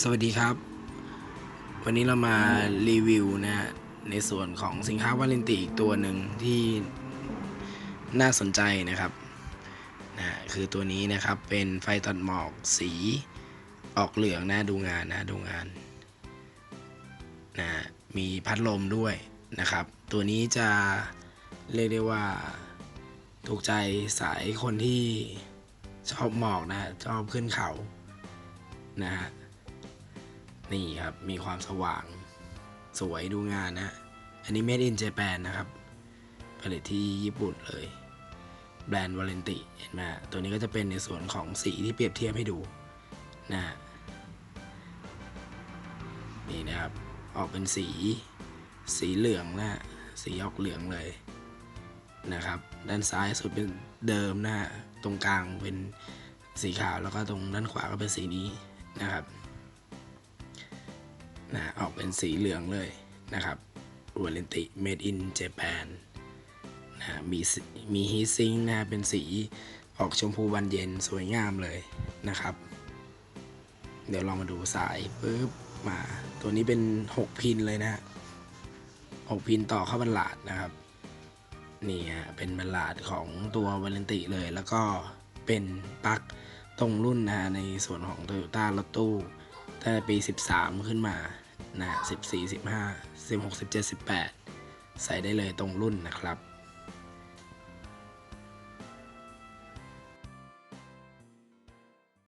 สวัสดีครับ วันนี้เรามารีวิวนะฮะในส่วนของสินค้าวาเลนติอีกตัวหนึ่งที่น่าสนใจนะครับนะคือตัวนี้นะครับเป็นไฟตัดหมอกสีออกเหลืองนะดูงานนะดูงานนะมีพัดลมด้วยนะครับ ตัวนี้จะเรียกได้ว่าถูกใจสายคนที่ชอบหมอกนะชอบขึ้นเขานะฮะ นี่ครับ มีความสว่าง สวยดูงานนะ อันนี้ made in Japan นะครับ ผลิตที่ญี่ปุ่นเลย แบรนด์วาเลนติเห็นไหมตัวนี้ก็จะเป็นในส่วนของสีที่เปรียบเทียบให้ดูนะฮะนี่นะครับ ออกเป็นสี สีเหลืองนะ สีออกเหลืองเลยนะครับ ด้านซ้ายสุดเป็นเดิมนะฮะตรงกลางเป็นสีขาวแล้วก็ตรงด้านขวาก็เป็นสีนี้นะครับ ออกเป็นสีเหลืองเลยนะครับวาเลนติ made in Japan นะมีสีมีฮีซิงนะเป็นสีออกชมพูบานเย็นสวยงามเลยนะครับ เดี๋ยวเรามาดูสายปุ๊บมาตัวนี้เป็น 6 พินเลยนะ 6 พินต่อเข้าบันลาดนะครับนี่ฮะเป็นบันลาดของตัววาเลนติเลย แล้วก็เป็นปลั๊กตรงรุ่นนะฮะในส่วนของ Toyota รถตู้ตั้งแต่ปี 13 ขึ้นมา นะ14 15 16 17 18 ใส่ได้เลยตรงรุ่นนะครับ